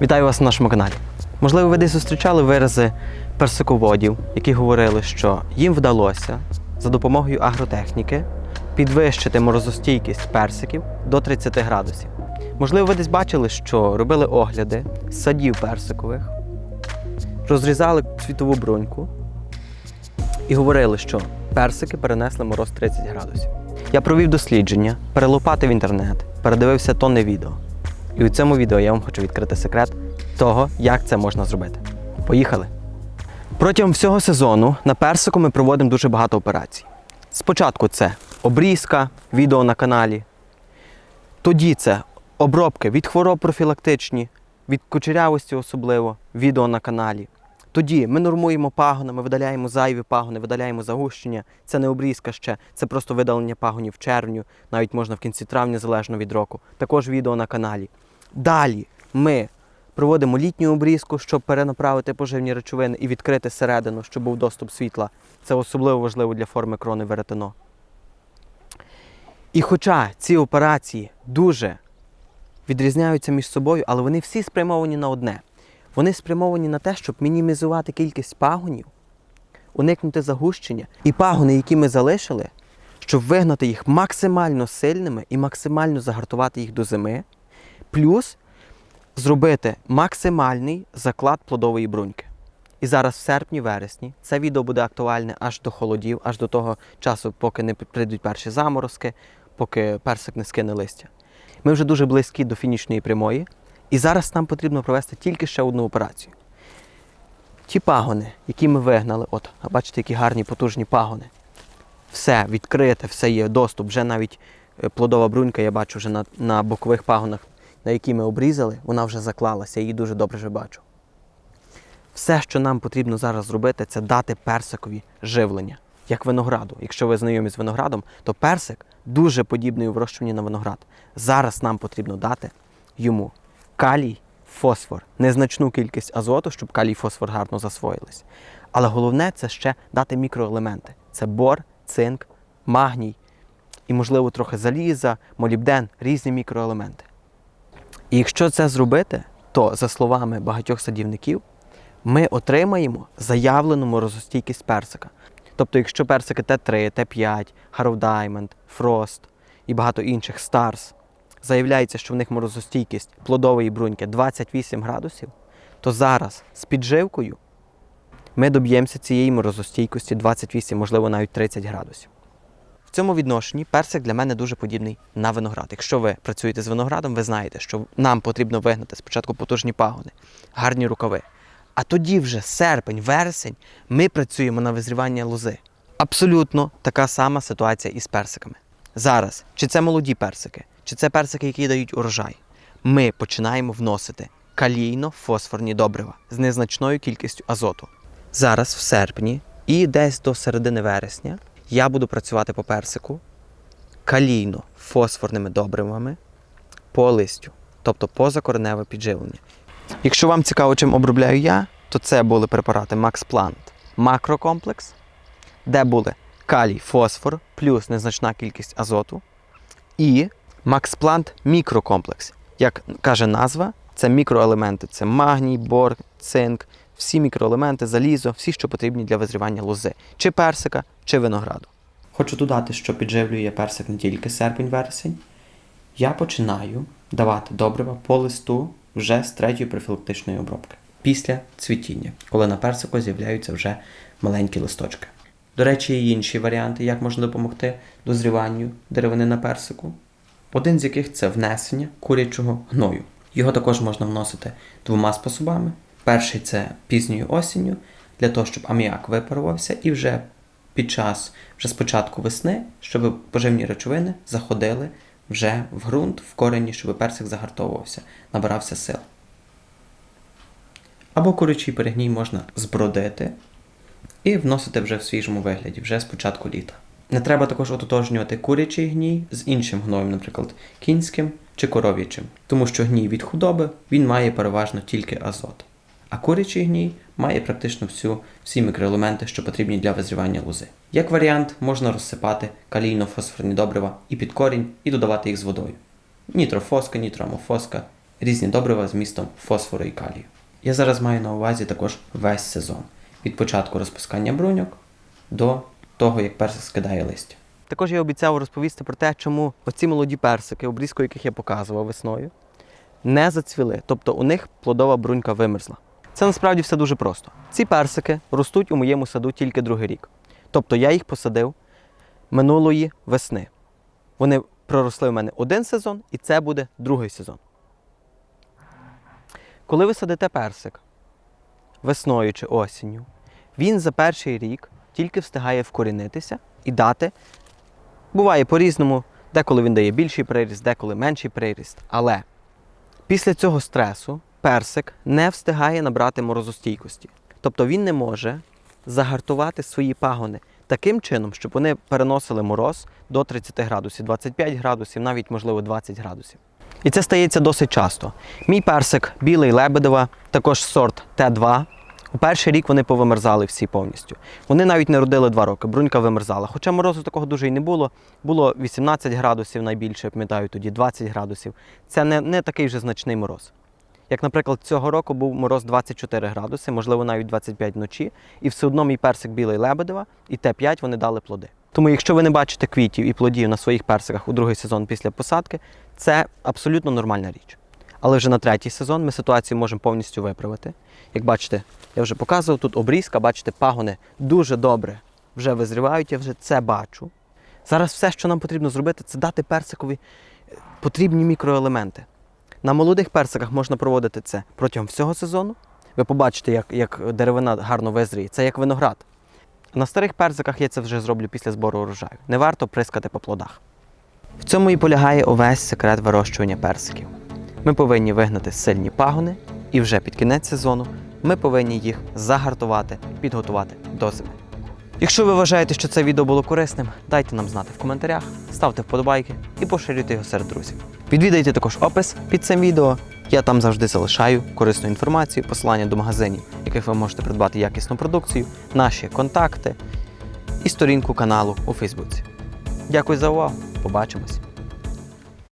Вітаю вас на нашому каналі. Можливо, ви десь зустрічали вирази персиководів, які говорили, що їм вдалося за допомогою агротехніки підвищити морозостійкість персиків до 30 градусів. Можливо, ви десь бачили, що робили огляди садів персикових, розрізали світову бруньку і говорили, що персики перенесли мороз 30 градусів. Я провів дослідження, перелопатив інтернет, передивився тонни відео. І у цьому відео я вам хочу відкрити секрет того, як це можна зробити. Поїхали! Протягом всього сезону на персику ми проводимо дуже багато операцій. Спочатку це обрізка, відео на каналі. Тоді це обробки від хвороб профілактичні, від кучерявості особливо, відео на каналі. Тоді ми нормуємо пагони, ми видаляємо зайві пагони, видаляємо загущення. Це не обрізка ще, це просто видалення пагонів в червню, навіть можна в кінці травня, залежно від року. Також відео на каналі. Далі ми проводимо літню обрізку, щоб перенаправити поживні речовини і відкрити середину, щоб був доступ світла. Це особливо важливо для форми крони веретено. І хоча ці операції дуже відрізняються між собою, але вони всі спрямовані на одне. Вони спрямовані на те, щоб мінімізувати кількість пагонів, уникнути загущення. І пагони, які ми залишили, щоб вигнати їх максимально сильними і максимально загартувати їх до зими, плюс зробити максимальний заклад плодової бруньки. І зараз в серпні-вересні це відео буде актуальне аж до холодів, аж до того часу, поки не прийдуть перші заморозки, поки персик не скине листя. Ми вже дуже близькі до фінішної прямої, і зараз нам потрібно провести тільки ще одну операцію. Ті пагони, які ми вигнали, от, бачите, які гарні потужні пагони. Все відкрите, все є доступ. Вже навіть е, плодова брунька, я бачу вже на, на бокових пагонах, на які ми обрізали, вона вже заклалася, її дуже добре вже бачу. Все, що нам потрібно зараз зробити, це дати персикові живлення, як винограду. Якщо ви знайомі з виноградом, то персик дуже подібний у вирощуванні на виноград. Зараз нам потрібно дати йому калій, фосфор, незначну кількість азоту, щоб калій фосфор гарно засвоїлись. Але головне це ще дати мікроелементи: це бор, цинк, магній і, можливо, трохи заліза, молібден, різні мікроелементи. І якщо це зробити, то, за словами багатьох садівників, ми отримаємо заявлену морозостійкість персика. Тобто, якщо персики Т3, Т5, Harrow Diamond, Frost і багато інших Stars заявляється, що в них морозостійкість плодової бруньки 28 градусів, то зараз з підживкою ми доб'ємося цієї морозостійкості 28, можливо, навіть 30 градусів. Цьому відношенні персик для мене дуже подібний на виноград. Якщо ви працюєте з виноградом, ви знаєте, що нам потрібно вигнати спочатку потужні пагони, гарні рукави. А тоді вже серпень, вересень ми працюємо на визрівання лози. Абсолютно така сама ситуація із персиками. Зараз, чи це молоді персики, чи це персики, які дають урожай, ми починаємо вносити калійно-фосфорні добрива з незначною кількістю азоту. Зараз, в серпні і десь до середини вересня, я буду працювати по персику калійно-фосфорними добривами по листю, тобто позакореневе підживлення. Якщо вам цікаво, чим обробляю я, то це були препарати Max Plant макрокомплекс, де були калій, фосфор, плюс незначна кількість азоту, і Max Plant мікрокомплекс. Як каже назва, це мікроелементи: це магній, бор, цинк, всі мікроелементи, залізо, всі, що потрібні для визрівання лози, чи персика, чи винограду. Хочу додати, що підживлює персик не тільки серпень-вересень. Я починаю давати добрива по листу вже з третьої профілактичної обробки після цвітіння, коли на персику з'являються вже маленькі листочки. До речі, є інші варіанти, як можна допомогти дозріванню деревини на персику. Один з яких це внесення курячого гною. Його також можна вносити двома способами. Перший це пізньою осінню, для того, щоб аміак випарувався, і вже під час, вже з весни, щоб поживні речовини заходили вже в ґрунт, в корені, щоб персик загартовувався, набирався сил. Або курячий перегній можна збродити і вносити вже в свіжому вигляді, вже з початку літа. Не треба також ототожнювати курячий гній з іншим гноєм, наприклад, кінським чи коров'ячим, тому що гній від худоби він має переважно тільки азот. А курячий гній має практично всю, всі мікроелементи, що потрібні для визрівання лози. Як варіант, можна розсипати калійно-фосфорні добрива і під корінь, і додавати їх з водою. Нітрофоска, нітроамофоска різні добрива з містом фосфору і калію. Я зараз маю на увазі також весь сезон від початку розпускання бруньок до того, як персик скидає листя. Також я обіцяв розповісти про те, чому оці молоді персики, обрізку яких я показував весною, не зацвіли, тобто у них плодова брунька вимерзла. Це насправді все дуже просто. Ці персики ростуть у моєму саду тільки другий рік. Тобто я їх посадив минулої весни. Вони проросли в мене один сезон, і це буде другий сезон. Коли ви садите персик весною чи осінню, він за перший рік тільки встигає вкорінитися і дати. Буває по-різному, деколи він дає більший приріст, деколи менший приріст. Але після цього стресу персик не встигає набрати морозостійкості. Тобто він не може загартувати свої пагони таким чином, щоб вони переносили мороз до 30 градусів, 25 градусів, навіть можливо 20 градусів. І це стається досить часто. Мій персик білий лебедова, також сорт Т2. У перший рік вони повимерзали всі повністю. Вони навіть не родили два роки, брунька вимерзала. Хоча морозу такого дуже й не було. Було 18 градусів найбільше, пам'ятаю тоді 20 градусів. Це не, не такий вже значний мороз. Як, наприклад, цього року був мороз 24 градуси, можливо, навіть 25 вночі, і все одно мій персик білий лебедева і Т5 вони дали плоди. Тому, якщо ви не бачите квітів і плодів на своїх персиках у другий сезон після посадки, це абсолютно нормальна річ. Але вже на третій сезон ми ситуацію можемо повністю виправити. Як бачите, я вже показував тут обрізка, бачите, пагони дуже добре вже визрівають, я вже це бачу. Зараз все, що нам потрібно зробити, це дати персикові е, потрібні мікроелементи. На молодих персиках можна проводити це протягом всього сезону. Ви побачите, як, як деревина гарно визріє. Це як виноград. На старих персиках я це вже зроблю після збору урожаю. Не варто прискати по плодах. В цьому і полягає увесь секрет вирощування персиків. Ми повинні вигнати сильні пагони, і вже під кінець сезону ми повинні їх загартувати, підготувати до зими. Якщо ви вважаєте, що це відео було корисним, дайте нам знати в коментарях, ставте вподобайки і поширюйте його серед друзів. Відвідайте також опис під цим відео. Я там завжди залишаю корисну інформацію, посилання до магазинів, в яких ви можете придбати якісну продукцію, наші контакти і сторінку каналу у Фейсбуці. Дякую за увагу. Побачимось!